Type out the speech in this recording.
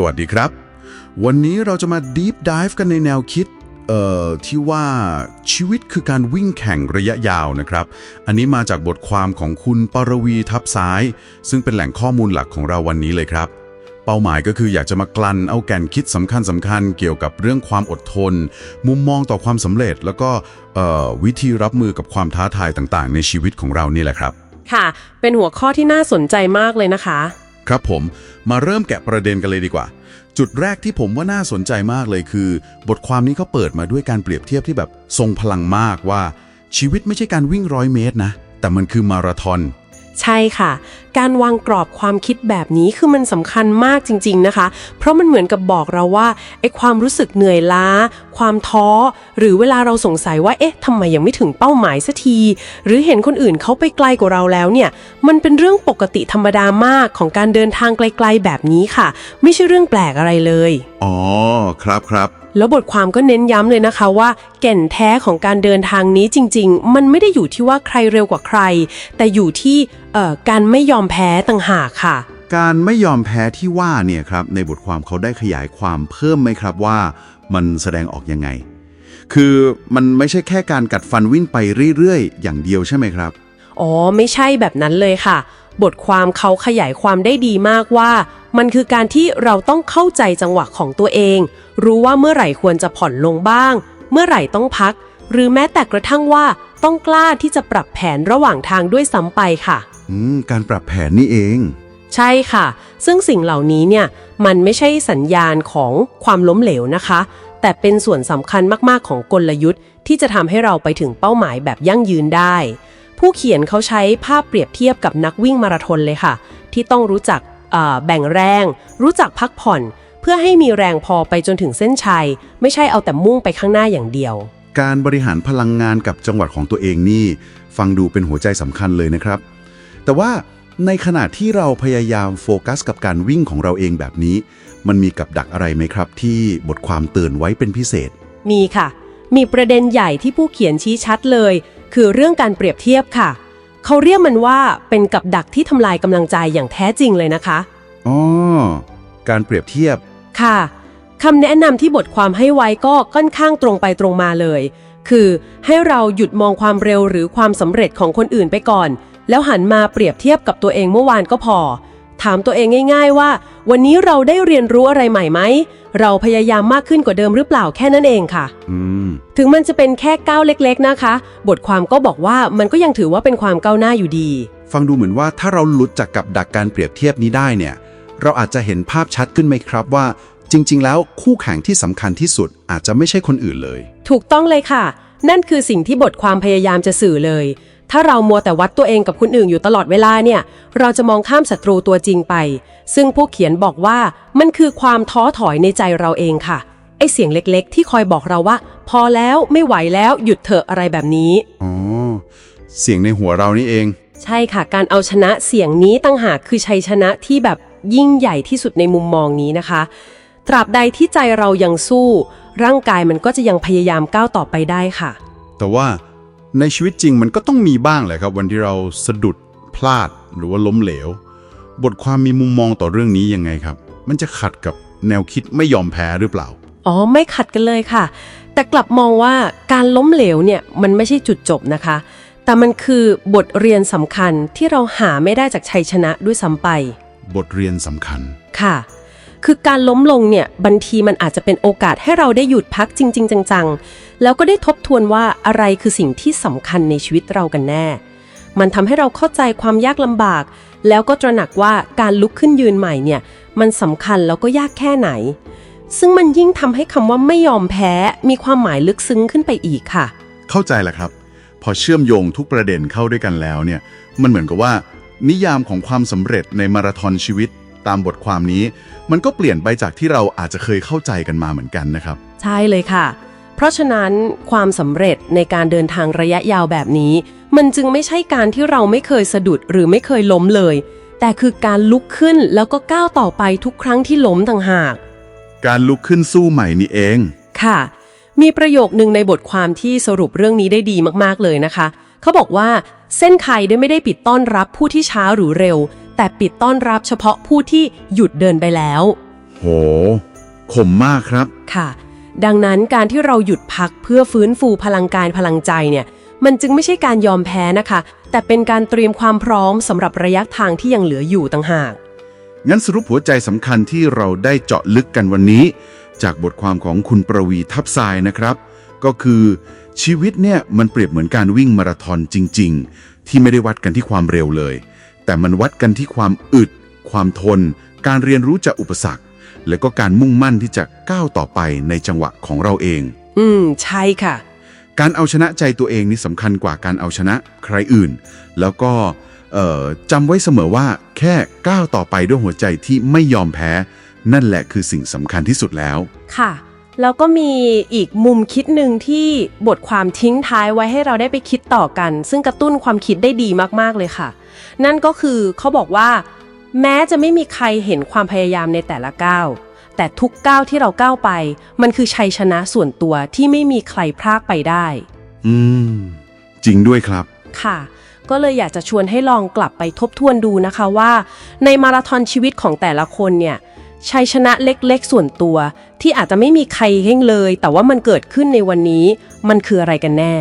สวัสดีครับ วันนี้เราจะมา Deep Dive กันในแนวคิดเอ่อที่ว่าชีวิตคือการวิ่งแข่งระยะยาวนะครับ อันนี้มาจากบทความของคุณปรวีทับซ้าย ซึ่งเป็นแหล่งข้อมูลหลักของเราวันนี้เลยครับ เป้าหมายก็คืออยากจะมากลั่นเอาแก่นคิดสำคัญสำคัญเกี่ยวกับเรื่องความอดทน มุมมองต่อความสำเร็จ แล้วก็วิธีรับมือกับความท้าทายต่างๆ ในชีวิตของเรานี่แหละครับ ค่ะ เป็นหัวข้อที่น่าสนใจมากเลยนะคะ ครับผมมาเริ่มแกะประเด็นกันเลยดีกว่า จุดแรกที่ผมว่าน่าสนใจมากเลยคือ บทความนี้เขาเปิดมาด้วยการเปรียบเทียบที่แบบทรงพลังมากว่า ชีวิตไม่ใช่การวิ่งร้อยเมตรนะ แต่มันคือมาราธอน ใช่ค่ะ การวางกรอบความคิดแบบนี้คือมันสำคัญมากจริง ๆนะคะ เพราะมันเหมือนกับบอกเราว่าไอ้ความรู้สึกเหนื่อยล้า ความท้อ หรือเวลาเราสงสัยว่าเอ๊ะทำไมยังไม่ถึงเป้าหมายสักที หรือเห็นคนอื่นเขาไปไกลกว่าเราแล้วเนี่ย มันเป็นเรื่องปกติธรรมดามากของการเดินทางไกล ๆ แบบนี้ค่ะ ไม่ใช่เรื่องแปลกอะไรเลย อ๋อ ครับครับ แล้วบทความก็เน้นย้ำเลยนะคะว่า แก่นแท้ของการเดินทางนี้จริง ๆ มันไม่ได้อยู่ที่ว่าใครเร็วกว่าใคร แต่อยู่ที่เอ่อการไม่ยอมแพ้ต่างหากค่ะ การไม่ยอมแพ้ที่ว่าเนี่ยครับในบทความเขาได้ขยายความเพิ่มไหมครับว่า มันแสดงออกยังไง คือมันไม่ใช่แค่การกัดฟันวิ่งไปเรื่อยๆ อย่างเดียวใช่ไหมครับ อ๋อไม่ใช่แบบนั้นเลยค่ะ บทความเขาขยายความได้ดีมากว่า มันคือการที่เราต้องเข้าใจจังหวะของตัวเอง รู้ว่าเมื่อไหร่ควรจะผ่อนลงบ้าง เมื่อไหร่ต้องพัก หรือแม้แต่กระทั่งว่าต้องกล้าที่จะปรับแผนระหว่างทางด้วยซ้ำไปค่ะ อืม การปรับแผนนี่เอง ใช่ค่ะ ซึ่งสิ่งเหล่านี้เนี่ยมันไม่ใช่สัญญาณของความล้มเหลวนะคะ แต่เป็นส่วนสำคัญมากๆของกลยุทธ์ ที่จะทำให้เราไปถึงเป้าหมายแบบยั่งยืนได้ ผู้เขียนเขาใช้ภาพเปรียบเทียบกับนักวิ่งมาราธอนเลยค่ะ ที่ต้องรู้จักเอ่อแบ่งแรง รู้จักพักผ่อน เพื่อให้มีแรงพอไปจนถึงเส้นชัย ไม่ใช่เอาแต่มุ่งไปข้างหน้าอย่างเดียว การบริหารพลังงานกับจังหวัดของตัวเองนี่ ฟังดูเป็นหัวใจสำคัญเลยนะครับ แต่ว่าในขณะที่เราพยายามโฟกัสกับการวิ่งของเราเองแบบนี้ มันมีกับดักอะไรไหมครับ ที่บทความเตือนไว้เป็นพิเศษ มีค่ะ มีประเด็นใหญ่ที่ผู้เขียนชี้ชัดเลย คือเรื่องการเปรียบเทียบค่ะ เขาเรียกมันว่าเป็นกับดักที่ทำลายกำลังใจอย่างแท้จริงเลยนะคะ อ๋อ การเปรียบเทียบ ค่ะคำแนะนำที่บทความให้ไว้ก็ค่อนข้างตรงไปตรงมาเลย คือให้เราหยุดมองความเร็วหรือความสำเร็จของคนอื่นไปก่อน แล้วหันมาเปรียบเทียบกับตัวเองเมื่อวานก็พอ ถามตัวเองง่าย ๆ ว่า วันนี้เราได้เรียนรู้อะไรใหม่ไหม เราพยายามมากขึ้นกว่าเดิมหรือเปล่าแค่นั้นเองค่ะอืมถึงมันจะเป็นแค่ก้าวเล็ก ๆ นะคะ บทความก็บอกว่ามันก็ยังถือว่าเป็นความก้าวหน้าอยู่ดี ฟังดูเหมือนว่าถ้าเราหลุดจากกับดักการเปรียบเทียบนี้ได้เนี่ย เราอาจจะเห็นภาพชัดขึ้นไหมครับว่า จริง ๆ แล้วคู่แข่งที่สำคัญที่สุดอาจจะไม่ใช่คนอื่นเลย ถูกต้องเลยค่ะ นั่นคือสิ่งที่บทความพยายามจะสื่อเลย ถ้าเรามัวแต่วัดตัวเองกับคนอื่นอยู่ตลอดเวลาเนี่ย เราจะมองข้ามศัตรูตัวจริงไป ซึ่งผู้เขียนบอกว่ามันคือความท้อถอยในใจเราเองค่ะ ไอเสียงเล็กๆ ที่คอยบอกเราว่า พอแล้วไม่ไหวแล้วหยุดเถอะอะไรแบบนี้ อ๋อ เสียงในหัวเรานี่เอง ใช่ค่ะ การเอาชนะเสียงนี้ตั้งหากคือชัยชนะที่แบบยิ่งใหญ่ที่สุดในมุมมองนี้นะคะ ตราบใดที่ใจเรายังสู้ ร่างกายมันก็จะยังพยายามก้าวต่อไปได้ค่ะ แต่ว่า ในชีวิตจริงมันก็ต้องมีบ้างแหละครับ วันที่เราสะดุดพลาดหรือว่าล้มเหลว บทความมีมุมมองต่อเรื่องนี้ยังไงครับ มันจะขัดกับแนวคิดไม่ยอมแพ้หรือเปล่า อ๋อไม่ขัดกันเลยค่ะ แต่กลับมองว่าการล้มเหลวเนี่ยมันไม่ใช่จุดจบนะคะ แต่มันคือบทเรียนสำคัญที่เราหาไม่ได้จากชัยชนะด้วยซ้ำไป บทเรียนสำคัญ ค่ะ คือการล้มลงเนี่ยบางทีมันอาจจะเป็นโอกาสให้เราได้หยุดพักจริง ๆ จังๆ แล้วก็ได้ทบทวนว่าอะไรคือสิ่งที่สำคัญในชีวิตเรากันแน่ มันทำให้เราเข้าใจความยากลำบาก แล้วก็ตระหนักว่าการลุกขึ้นยืนใหม่เนี่ยมันสำคัญแล้วก็ยากแค่ไหน ซึ่งมันยิ่งทำให้คำว่าไม่ยอมแพ้มีความหมายลึกซึ้งขึ้นไปอีกค่ะ เข้าใจแหละครับ พอเชื่อมโยงทุกประเด็นเข้าด้วยกันแล้วเนี่ยมันเหมือนกับว่า นิยามของความสำเร็จในมาราธอนชีวิต ตามบทความนี้ มันก็เปลี่ยนไปจากที่เราอาจจะเคยเข้าใจกันมาเหมือนกันนะครับ ใช่เลยค่ะ เพราะฉะนั้นความสำเร็จในการเดินทางระยะยาวแบบนี้ มันจึงไม่ใช่การที่เราไม่เคยสะดุดหรือไม่เคยล้มเลย แต่คือการลุกขึ้นแล้วก็ก้าวต่อไปทุกครั้งที่ล้มต่างหาก การลุกขึ้นสู้ใหม่นี่เอง ค่ะ มีประโยคนึงในบทความที่สรุปเรื่องนี้ได้ดีมากๆเลยนะคะ เขาบอกว่าเส้นชัยได้ไม่ได้ปิดต้อนรับผู้ที่ช้าหรือเร็ว แต่ปิดต้อนรับเฉพาะผู้ที่หยุดเดินไปแล้ว โหขมมากครับ ค่ะ ดังนั้นการที่เราหยุดพักเพื่อฟื้นฟูพลังกายพลังใจเนี่ย มันจึงไม่ใช่การยอมแพ้นะคะ แต่เป็นการเตรียมความพร้อมสำหรับระยะทางที่ยังเหลืออยู่ต่างหาก งั้นสรุปหัวใจสำคัญที่เราได้เจาะลึกกันวันนี้ จากบทความของคุณประวีทับทรายนะครับ ก็คือชีวิตเนี่ยมันเปรียบเหมือนการวิ่งมาราธอนจริง ๆ ที่ไม่ได้วัดกันที่ความเร็วเลย แต่มันวัดกันที่ความอึด ความทน การเรียนรู้จากอุปสรรค และก็การมุ่งมั่นที่จะก้าวต่อไปในจังหวะของเราเอง อืม ใช่ค่ะ การเอาชนะใจตัวเองนี่สำคัญกว่าการเอาชนะใครอื่น แล้วก็เอ่อจำไว้เสมอว่าแค่ก้าวต่อไปด้วยหัวใจที่ไม่ยอมแพ้ นั่นแหละคือสิ่งสำคัญที่สุดแล้ว ค่ะ แล้วก็มีอีกมุมคิดหนึ่งที่บทความทิ้งท้ายไว้ให้เราได้ไปคิดต่อกัน ซึ่งกระตุ้นความคิดได้ดีมากๆเลยค่ะ นั่นก็คือเขาบอกว่า แม้จะไม่มีใครเห็นความพยายามในแต่ละก้าวแต่ทุกก้าวที่เราก้าวไป มันคือชัยชนะส่วนตัวที่ไม่มีใครพรากไปได้ อืม จริงด้วยครับ ค่ะ ก็เลยอยากจะชวนให้ลองกลับไปทบทวนดูนะคะว่า ในมาราธอนชีวิตของแต่ละคนเนี่ย ชัยชนะเล็กๆ ส่วนตัว ที่อาจจะไม่มีใครเฮ่งเลย แต่ว่ามันเกิดขึ้นในวันนี้ มันคืออะไรกันแน่